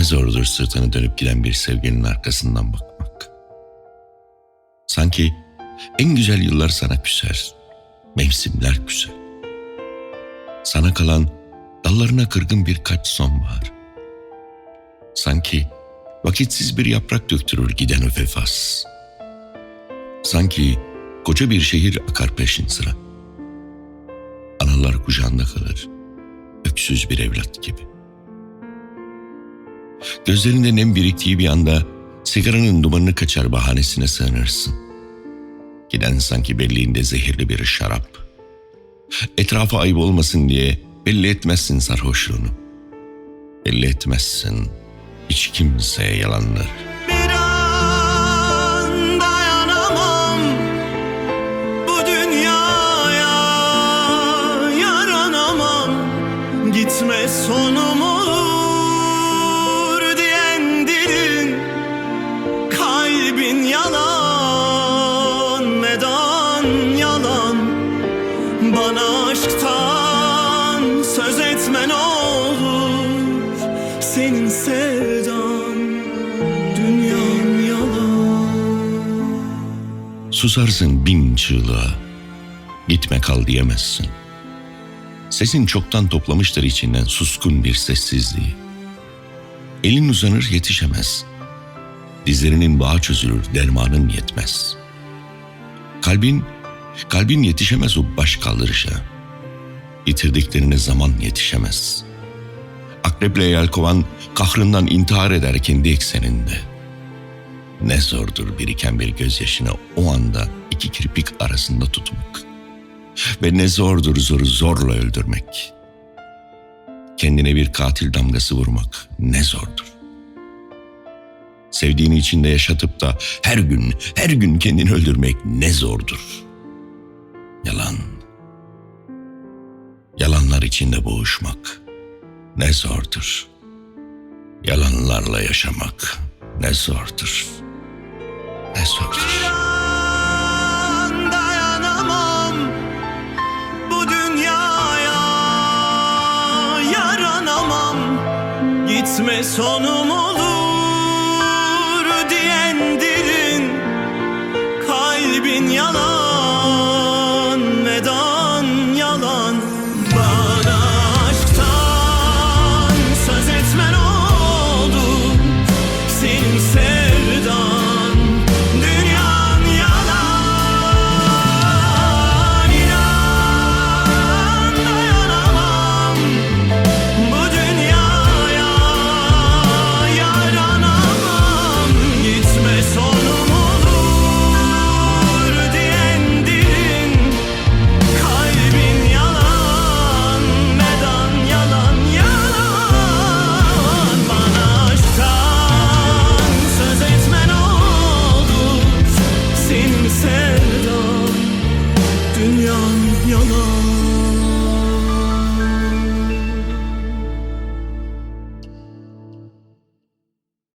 Ne zordur sırtını dönüp giden bir sevginin arkasından bakmak. Sanki en güzel yıllar sana küser, mevsimler küser. Sana kalan dallarına kırgın birkaç sonbahar. Sanki vakitsiz bir yaprak döktürür giden o vefas. Sanki koca bir şehir akar peşin sıra. Analar kucağında kalır, öksüz bir evlat gibi. Gözlerinde nem biriktiği bir anda sigaranın dumanını kaçar bahanesine sığınırsın. Giden sanki belliğinde zehirli bir şarap. Etrafa ayıp olmasın diye belli etmezsin sarhoşluğunu. Belli etmezsin hiç kimseye yalanları. Senin sevdan dünyan yalan Susarsın bin çığlığa. Gitme kal diyemezsin. Sesin çoktan toplamıştır içinden suskun bir sessizliği. Elin uzanır yetişemez. Dizlerinin bağı çözülür dermanın yetmez. Kalbin, kalbin yetişemez o baş kaldırışa. Yitirdiklerine zaman yetişemez. Akreple yelkovan kahrından intihar eder kendi ekseninde. Ne zordur biriken bir gözyaşını o anda iki kirpik arasında tutmak. Ve ne zordur zoru zorla öldürmek. Kendine bir katil damgası vurmak ne zordur. Sevdiğini içinde yaşatıp da her gün, her gün kendini öldürmek ne zordur. Yalan. Yalanlar içinde boğuşmak ne zordur. Yalanlarla yaşamak ne zordur. Ne zordur. an dayanamam bu dünyaya yaranamam gitme sonum